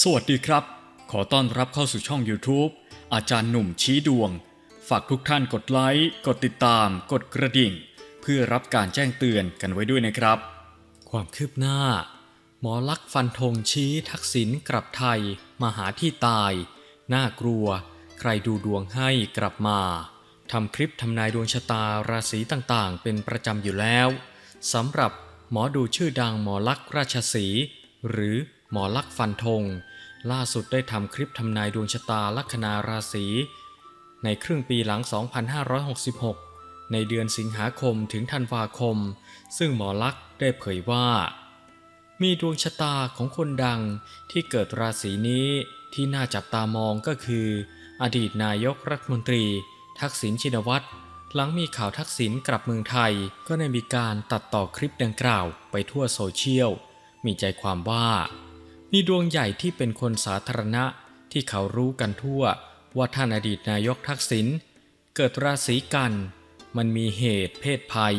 สวัสดีครับ ขอต้อนรับเข้าสู่ช่อง YouTube อาจารย์หนุ่มชี้ดวง ฝากทุกท่านกดไลค์ กดติดตาม กดกระดิ่ง เพื่อรับการแจ้งเตือนกันไว้ด้วยนะครับ ความคืบหน้า หมอลักษ์ฟันธงชี้ทักษิณกลับไทย มาหาที่ตาย น่ากลัว ใครดูดวงให้กลับมาทำคลิปทำนายดวงชะตาราศีต่างๆ เป็นประจำอยู่แล้วสำหรับหมอดูชื่อดังหมอลักษ์ราชสีหรือ หมอลักษ์ฟันธง ล่าสุดได้ทำคลิปทำนายดวงชะตาลัคนาราศีในครึ่งปีหลัง 2566 ในเดือนสิงหาคมถึงธันวาคม ซึ่งหมอลักษ์ได้เผยว่า มีดวงชะตาของคนดังที่เกิดราศีนี้ที่น่าจับตามองก็คือ อดีตนายกรัฐมนตรี ทักษิณชินวัตรหลังมีข่าวทักษิณกลับเมืองไทย ก็ได้มีการตัดต่อคลิปดังกล่าวไปทั่วโซเชียล มีใจความว่า มีดวงใหญ่ที่เป็นคนสาธารณะที่เขารู้กันทั่วว่าท่านอดีตนายกทักษิณเกิดราศีกัน มันมีเหตุเพศภัย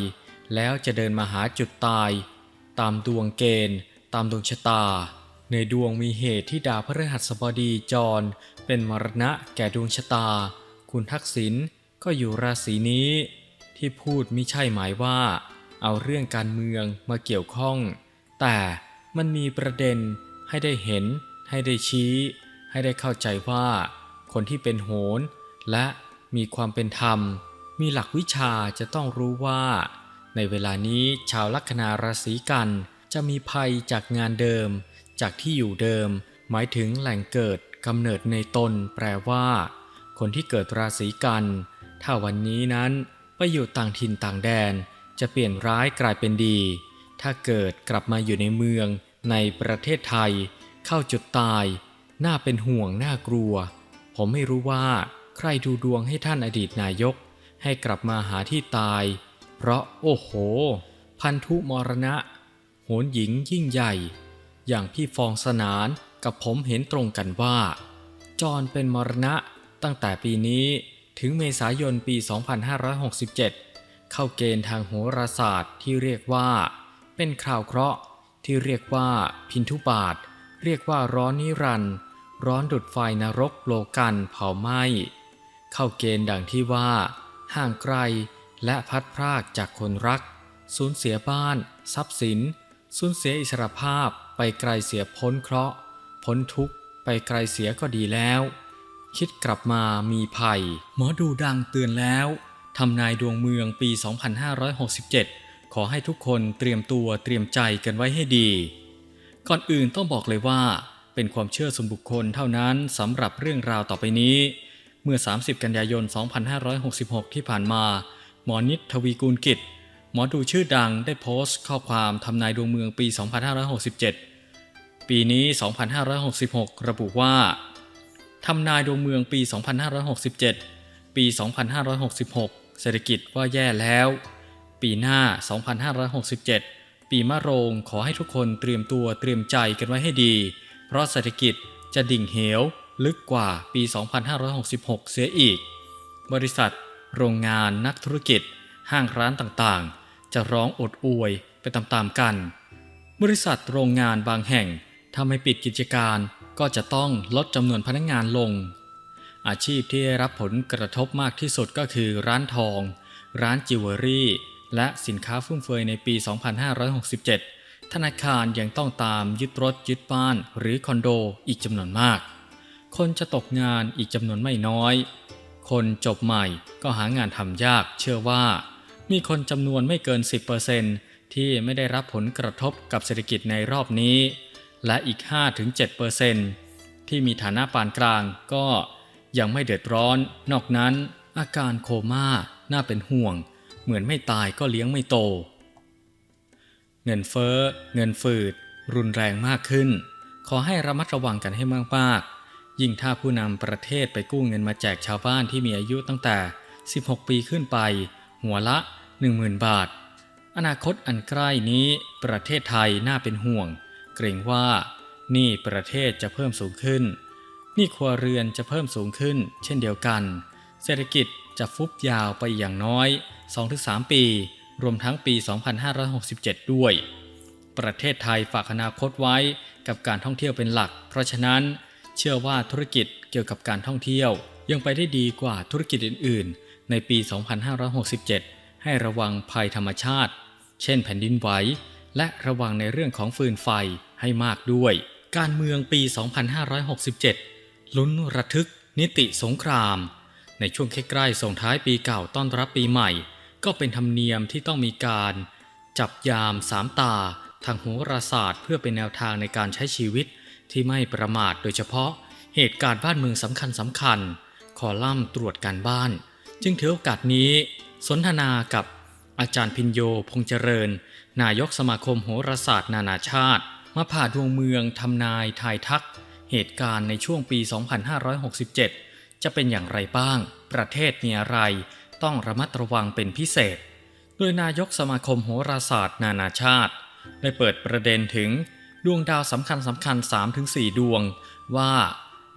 แล้วจะเดินมาหาจุดตาย ตามดวงเกณฑ์ ตามดวงชะตา ในดวงมีเหตุที่ดาวพฤหัสบดีจร เป็นมรณะแก่ดวงชะตา คุณทักษิณก็อยู่ราศีนี้ ที่พูดมิใช่หมายว่า เอาเรื่องการเมืองมาเกี่ยวข้อง แต่มันมีประเด็น ให้ได้เห็น ให้ได้ชี้ ให้ได้เข้าใจว่า คนที่เป็นโหรและมีความเป็นธรรม มีหลักวิชาจะต้องรู้ว่า ในเวลานี้ชาวลัคนาราศีกันจะมีภัยจากงานเดิม จากที่อยู่เดิม หมายถึงแหล่งเกิดกำเนิดในตนแปลว่า คนที่เกิดราศีกัน ถ้าวันนี้นั้นไปอยู่ต่างถิ่นต่างแดน จะเปลี่ยนร้ายกลายเป็นดี ถ้าเกิดกลับมาอยู่ในเมือง ในประเทศไทยเข้าจุดตาย น่าเป็นห่วงน่ากลัว ผมไม่รู้ว่าใครดูดวงให้ท่านอดีตนายก ให้กลับมาหาที่ตาย เพราะโอ้โห พันธุมรณะ โหนหญิงยิ่งใหญ่ อย่างพี่ฟองสนานกับผมเห็นตรงกันว่าจรเป็นมรณะตั้งแต่ปีนี้ถึงเมษายนปี 2567 เข้าเกณฑ์ทางโหราศาสตร์ที่เรียกว่า เป็นคราวเคราะห์ ที่เรียกว่าพินทุบาท เรียกว่าร้อนนิรันต์ร้อนดุดไฟนรกโลกันเผาไหม้ เข้าเกณฑ์ดังที่ว่า ห่างไกลและพัดพรากจากคนรัก สูญเสียบ้าน ทรัพย์สิน สูญเสียอิสรภาพไปไกลเสียพ้นเคราะห์พ้นทุกข์ไปไกลเสียก็ดีแล้ว คิดกลับมามีภัย หมอดูดังเตือนแล้วทำนายดวงเมืองปี 2567 ขอให้ทุกคนเตรียมตัวเตรียมใจกันไว้ให้ดี ก่อนอื่นต้องบอกเลยว่า เป็นความเชื่อส่วนบุคคลเท่านั้นสำหรับเรื่องราวต่อไปนี้ เมื่อ 30 กันยายน 2566 ที่ผ่านมา หมอนิตทวีกูลกิจ หมอดูชื่อดังได้โพสต์ข้อความทำนายดวงเมืองปี 2567 ปีนี้ 2566 ระบุว่าทำนายดวงเมืองปี 2567 ปี 2566 เศรษฐกิจว่าแย่แล้ว ปีหน้า 2567 ปีมะโรงขอให้ทุกคนเตรียมตัวเตรียมใจกันไว้ให้ดี เพราะเศรษฐกิจจะดิ่งเหว ลึกกว่าปี 2566 เสียอีก บริษัท โรงงานนักธุรกิจ ห้างร้านต่างๆ จะร้องอดอวยไปตามๆกัน บริษัทโรงงานบางแห่งถ้าไม่ปิดกิจการก็จะต้องลดจำนวนพนักงานลง อาชีพที่ได้รับผลกระทบมากที่สุดก็คือร้านทอง ร้านจิวเวลรี่ และสินค้าฟุ่มเฟือยในปี 2567 ธนาคารยังต้องตามยึดรถยึดบ้านหรือคอนโดอีกจำนวนมาก คนจะตกงานอีกจำนวนไม่น้อย คนจบใหม่ก็หางานทำยากเชื่อว่า มีคนจำนวนไม่เกิน 10%ที่ไม่ได้รับผลกระทบกับเศรษฐกิจในรอบนี้ และอีก 5-7%ที่มีฐานะปานกลางก็ยังไม่เดือดร้อน นอกนั้น อาการโคม่าน่าเป็นห่วง เหมือนไม่ตายก็เลี้ยงไม่โต เงินเฟ้อ เงินฝืด รุนแรงมากขึ้น ขอให้ระมัดระวังกันให้มากๆ ยิ่งถ้าผู้นำประเทศไปกู้เงินมาแจกชาวบ้านที่มีอายุตั้งแต่ 16 ปีขึ้นไป หัวละ 10,000 บาท อนาคตอันใกล้นี้ประเทศไทยน่าเป็นห่วง เกรงว่านี้ประเทศจะเพิ่มสูงขึ้น นี้ครัวเรือนจะเพิ่มสูงขึ้น เช่นเดียวกัน เศรษฐกิจจะฟุบยาวไปอย่างน้อย 2-3 ปี รวมทั้งปี 2567 ด้วย ประเทศไทยฝากอนาคตไว้กับการท่องเที่ยวเป็นหลัก เพราะฉะนั้น เชื่อว่าธุรกิจเกี่ยวกับการท่องเที่ยว ยังไปได้ดีกว่าธุรกิจอื่น ๆ ในปี 2567 ให้ระวังภัยธรรมชาติ เช่นแผ่นดินไหวและระวังในเรื่องของฟืนไฟให้มากด้วย การเมืองปี 2567 ลุ้นระทึกนิติสงคราม ในช่วงใกล้ๆส่งท้ายปีเก่าต้อนรับปีใหม่ ก็เป็นธรรมเนียมที่ต้องมีการ จับยามสามตา ทางโหราศาสตร์ เพื่อเป็นแนวทางในการใช้ชีวิตที่ไม่ประมาทโดยเฉพาะ เหตุการณ์บ้านเมืองสำคัญสำคัญ คอลัมน์ตรวจการบ้าน จึงถือโอกาสนี้ สนทนากับอาจารย์พินโยพงษ์เจริญ นายกสมาคมโหราศาสตร์ นานาชาติ มาผ่าดวงเมืองทำนายทายทัก เหตุการณ์ในช่วงปี 2567 จะเป็นอย่างไรบ้าง ประเทศมีอะไร ต้องระมัดระวังเป็นพิเศษ โดยนายกสมาคมโหราศาสตร์ นานาชาติ ได้เปิดประเด็นถึงดวงดาวสำคัญสำคัญ 3-4 ดวง ว่า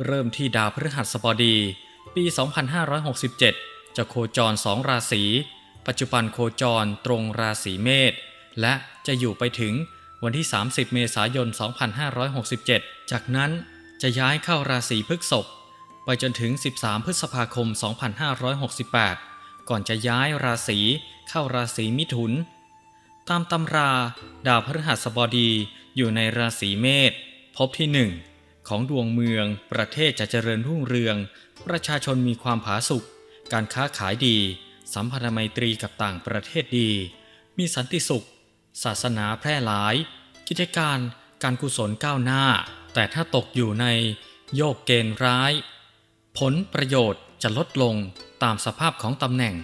เริ่มที่ดาวพฤหัสบดี ปี 2567 จะโคจร2ราศี ปัจจุบันโคจรตรงราศีเมษ และจะอยู่ไปถึงวันที่ 30 เมษายน 2567 จากนั้นจะย้ายเข้าราศีพฤษภไปจนถึง 13 พฤษภาคม 2568 ก่อนจะย้ายราศีเข้าราศีมิถุน ตามตำราดาวพฤหัสบดีอยู่ในราศีเมษพบที่หนึ่งของดวงเมือง ประเทศจะเจริญรุ่งเรือง ประชาชนมีความผาสุกการค้าขายดี สัมพันธไมตรีกับต่างประเทศดี มีสันติสุข ศาสนาแพร่หลาย กิจการการกุศลก้าวหน้า แต่ถ้าตกอยู่ในโยกเกณฑ์ร้าย ผลประโยชน์ จะลดลงตามสภาพของตำแหน่ง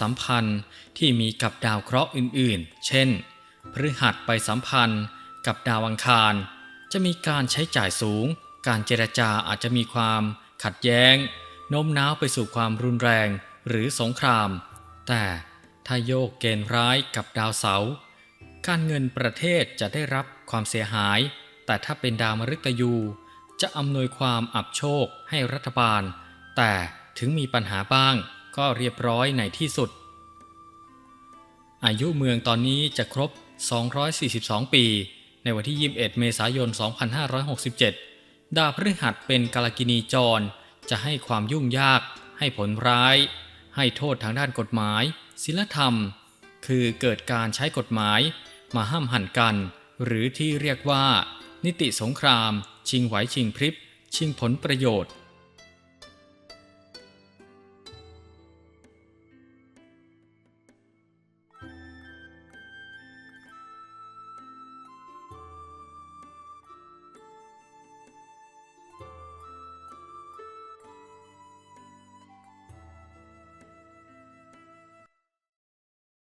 สัมพันธ์ที่มีกับดาวเคราะห์อื่นๆ เช่น พฤหัสไปสัมพันธ์กับดาวอังคาร จะมีการใช้จ่ายสูง การเจรจาอาจจะมีความขัดแย้งโน้มน้าวไปสู่ความรุนแรงหรือสงคราม แต่ถ้าโยกเกณฑ์ร้ายกับดาวเสาร์การเงินประเทศจะได้รับความเสียหาย แต่ถ้าเป็นดาวมฤตยู จะอำนวยความอับโชคให้รัฐบาล แต่ ถึงมีปัญหาบ้าง ก็เรียบร้อยในที่สุด อายุเมืองตอนนี้จะครบ 242 ปี ในวันที่ 21 เมษายน 2567 ดาวพฤหัสเป็นกาลกินีจร จะให้ความยุ่งยาก ให้ผลร้าย ให้โทษทางด้านกฎหมายศิลธรรม คือเกิดการใช้กฎหมายมาห้ามหันกัน หรือที่เรียกว่า นิติสงคราม ชิงไหวชิงพริบ ชิงผลประโยชน์